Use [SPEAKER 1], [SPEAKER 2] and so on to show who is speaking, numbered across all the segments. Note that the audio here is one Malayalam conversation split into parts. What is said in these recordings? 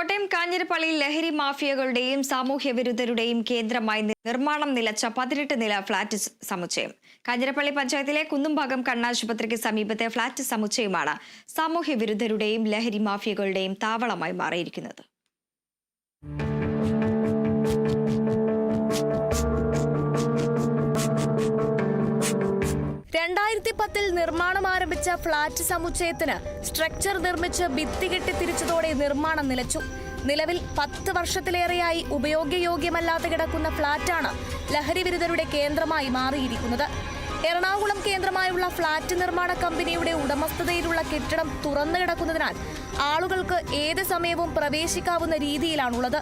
[SPEAKER 1] കോട്ടയം കാഞ്ഞിരപ്പള്ളിയിൽ ലഹരി മാഫിയകളുടെയും സാമൂഹ്യ വിരുദ്ധരുടെയും കേന്ദ്രമായി നിർമ്മാണം നിലച്ച പതിനെട്ട് നില ഫ്ളാറ്റ് സമുച്ചയം. കാഞ്ഞിരപ്പള്ളി പഞ്ചായത്തിലെ കുന്നുംഭാഗം കണ്ണാശുപത്രിക്ക് സമീപത്തെ ഫ്ളാറ്റ് സമുച്ചയമാണ് സാമൂഹ്യ വിരുദ്ധരുടെയും ലഹരി മാഫിയകളുടെയും താവളമായി മാറിയിരിക്കുന്നത്.
[SPEAKER 2] രണ്ടായിരത്തി പത്തിൽ നിർമ്മാണം ആരംഭിച്ച ഫ്ളാറ്റ് സമുച്ചയത്തിന് സ്ട്രക്ചർ നിർമ്മിച്ച് ഭിത്തി കെട്ടി തിരിച്ചതോടെ നിർമ്മാണം നിലച്ചു. നിലവിൽ പത്ത് വർഷത്തിലേറെയായി ഉപയോഗയോഗ്യമല്ലാതെ കിടക്കുന്ന ഫ്ളാറ്റാണ് ലഹരി വിരുദ്ധരുടെ കേന്ദ്രമായി മാറിയിരിക്കുന്നത്. എറണാകുളം കേന്ദ്രമായുള്ള ഫ്ളാറ്റ് നിർമ്മാണ കമ്പനിയുടെ ഉടമസ്ഥതയിലുള്ള കെട്ടിടം തുറന്നു കിടക്കുന്നതിനാൽ ആളുകൾക്ക് ഏത് സമയവും പ്രവേശിക്കാവുന്ന രീതിയിലാണുള്ളത്.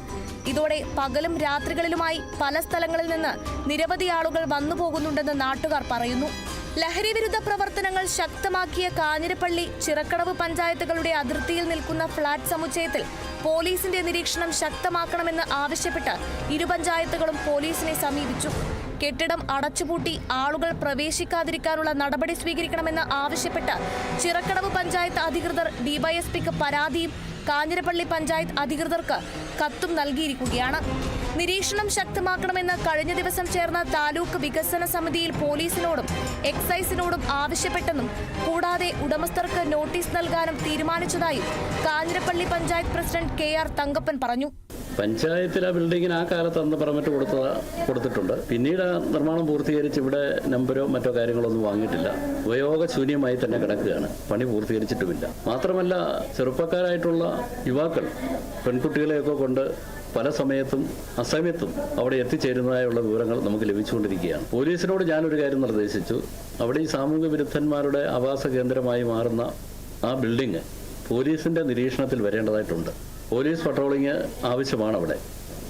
[SPEAKER 2] ഇതോടെ പകലും രാത്രികളിലുമായി പല സ്ഥലങ്ങളിൽ നിന്ന് നിരവധി ആളുകൾ വന്നു പോകുന്നുണ്ടെന്ന് നാട്ടുകാർ പറയുന്നു. ലഹരി വിരുദ്ധ പ്രവർത്തനങ്ങൾ ശക്തമാക്കിയ കാഞ്ഞിരപ്പള്ളി ചിറക്കടവ് പഞ്ചായത്തുകളുടെ അതിർത്തിയിൽ നിൽക്കുന്ന ഫ്ളാറ്റ് സമുച്ചയത്തിൽ പോലീസിന്റെ നിരീക്ഷണം ശക്തമാക്കണമെന്ന് ആവശ്യപ്പെട്ട് ഇരു പഞ്ചായത്തുകളും പോലീസിനെ സമീപിച്ചു. കെട്ടിടം അടച്ചുപൂട്ടി ആളുകൾ പ്രവേശിക്കാതിരിക്കാനുള്ള നടപടി സ്വീകരിക്കണമെന്ന് ആവശ്യപ്പെട്ട് ചിറക്കടവ് പഞ്ചായത്ത് അധികൃതർ ഡിവൈഎസ്പിക്ക് പരാതിയും കാഞ്ഞിരപ്പള്ളി പഞ്ചായത്ത് അധികൃതർക്ക് കത്തും നൽകിയിരിക്കുകയാണ്. നിരീക്ഷണം ശക്തമാക്കണമെന്ന് കഴിഞ്ഞ ദിവസം ചേർന്ന താലൂക്ക് വികസന സമിതിയിൽ പോലീസിനോടും എക്സൈസിനോടും ആവശ്യപ്പെട്ടെന്നും കൂടാതെ ഉടമസ്ഥർക്ക് നോട്ടീസ് നൽകാനും തീരുമാനിച്ചതായും Kanjirappally panchayat president K R Thankappan പറഞ്ഞു.
[SPEAKER 3] പഞ്ചായത്തിൽ ആ ബിൽഡിങ്ങിന് ആ കാലത്ത് അന്ന് പെർമിറ്റ് കൊടുത്ത കൊടുത്തിട്ടുണ്ട്. പിന്നീട് ആ നിർമ്മാണം പൂർത്തീകരിച്ച് ഇവിടെ നമ്പരോ മറ്റോ കാര്യങ്ങളൊന്നും വാങ്ങിയിട്ടില്ല. ഉപയോഗശൂന്യമായി തന്നെ കിടക്കുകയാണ്. പണി പൂർത്തീകരിച്ചിട്ടുമില്ല. മാത്രമല്ല ചെറുപ്പക്കാരായിട്ടുള്ള യുവാക്കൾ പെൺകുട്ടികളെയൊക്കെ കൊണ്ട് പല സമയത്തും അസമയത്തും അവിടെ എത്തിച്ചേരുന്നതായുള്ള വിവരങ്ങൾ നമുക്ക് ലഭിച്ചുകൊണ്ടിരിക്കുകയാണ്. പോലീസിനോട് ഞാനൊരു കാര്യം നിർദ്ദേശിച്ചു. അവിടെ ഈ സാമൂഹ്യ വിരുദ്ധന്മാരുടെ ആവാസ കേന്ദ്രമായി മാറുന്ന ആ ബിൽഡിംഗ് പോലീസിന്റെ നിരീക്ഷണത്തിൽ വരേണ്ടതായിട്ടുണ്ട്. പോലീസ് പട്രോളിങ് ആവശ്യമാണ് അവിടെ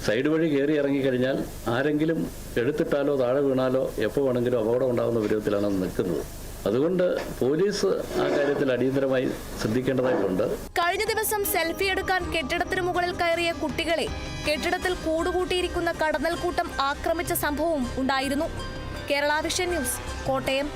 [SPEAKER 3] സൈഡ് വഴി കയറി ഇറങ്ങിക്കഴിഞ്ഞാൽ ആരെങ്കിലും എടുത്തിട്ടാലോ താഴെ വീണാലോ എപ്പോൾ വേണമെങ്കിലും അപകടം ഉണ്ടാകുന്ന വിധത്തിലാണ് നിൽക്കുന്നത്. അതുകൊണ്ട് പോലീസ് ആ കാര്യത്തിൽ അടിയന്തരമായി ശ്രദ്ധിക്കേണ്ടതായിട്ടുണ്ട്.
[SPEAKER 2] കഴിഞ്ഞ ദിവസം സെൽഫി എടുക്കാൻ കെട്ടിടത്തിന് മുകളിൽ കയറിയ കുട്ടികളെ കെട്ടിടത്തിൽ കൂടുകൂട്ടിയിരിക്കുന്ന കടന്നൽക്കൂട്ടം ആക്രമിച്ച സംഭവവും ഉണ്ടായിരുന്നു. Kerala vision news Kottayam.